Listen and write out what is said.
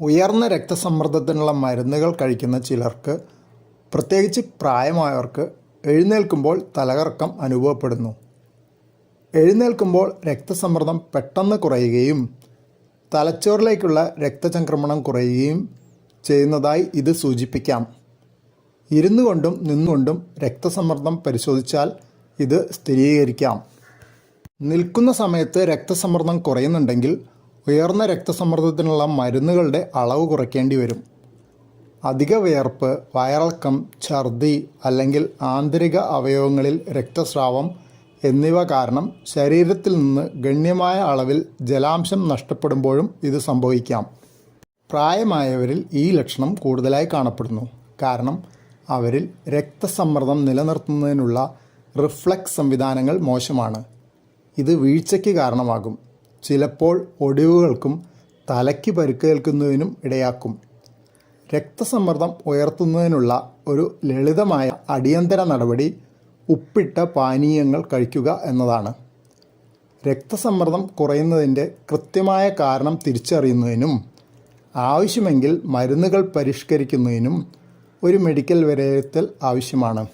ഉയർന്ന രക്തസമ്മർദ്ദത്തിനുള്ള മരുന്നുകൾ കഴിക്കുന്ന ചിലർക്ക് പ്രത്യേകിച്ച് പ്രായമായവർക്ക് എഴുന്നേൽക്കുമ്പോൾ തലകറക്കം അനുഭവപ്പെടുന്നു. എഴുന്നേൽക്കുമ്പോൾ രക്തസമ്മർദ്ദം പെട്ടെന്ന് കുറയുകയും തലച്ചോറിലേക്കുള്ള രക്തചംക്രമണം കുറയുകയും ചെയ്യുന്നതായി ഇത് സൂചിപ്പിക്കാം. ഇരുന്നു കൊണ്ടും നിന്നുകൊണ്ടും രക്തസമ്മർദ്ദം പരിശോധിച്ചാൽ ഇത് സ്ഥിരീകരിക്കാം. നിൽക്കുന്ന സമയത്ത് രക്തസമ്മർദ്ദം കുറയുന്നുണ്ടെങ്കിൽ ഉയർന്ന രക്തസമ്മർദ്ദത്തിനുള്ള മരുന്നുകളുടെ അളവ് കുറയ്ക്കേണ്ടി വരും. അധിക വിയർപ്പ് വയറിളക്കം ഛർദി അല്ലെങ്കിൽ ആന്തരിക അവയവങ്ങളിൽ രക്തസ്രാവം എന്നിവ കാരണം ശരീരത്തിൽ നിന്ന് ഗണ്യമായ അളവിൽ ജലാംശം നഷ്ടപ്പെടുമ്പോഴും ഇത് സംഭവിക്കാം. പ്രായമായവരിൽ ഈ ലക്ഷണം കൂടുതലായി കാണപ്പെടുന്നു. കാരണം അവരിൽ രക്തസമ്മർദ്ദം നിലനിർത്തുന്നതിനുള്ള റിഫ്ലക്സ് സംവിധാനങ്ങൾ മോശമാണ്. ഇത് വീഴ്ചയ്ക്ക് കാരണമാകും. ചിലപ്പോൾ ഒടിവുകൾക്കും തലയ്ക്ക് പരുക്കേൽക്കുന്നതിനും ഇടയാക്കും. രക്തസമ്മർദ്ദം ഉയർത്തുന്നതിനുള്ള ഒരു ലളിതമായ അടിയന്തര നടപടി ഉപ്പിട്ട പാനീയങ്ങൾ കഴിക്കുക എന്നതാണ്. രക്തസമ്മർദ്ദം കുറയുന്നതിന്റെ കൃത്യമായ കാരണം തിരിച്ചറിയുന്നതിനും ആവശ്യമെങ്കിൽ മരുന്നുകൾ പരിഷ്കരിക്കുന്നതിനും ഒരു മെഡിക്കൽ വിലയിരുത്തൽ ആവശ്യമാണ്.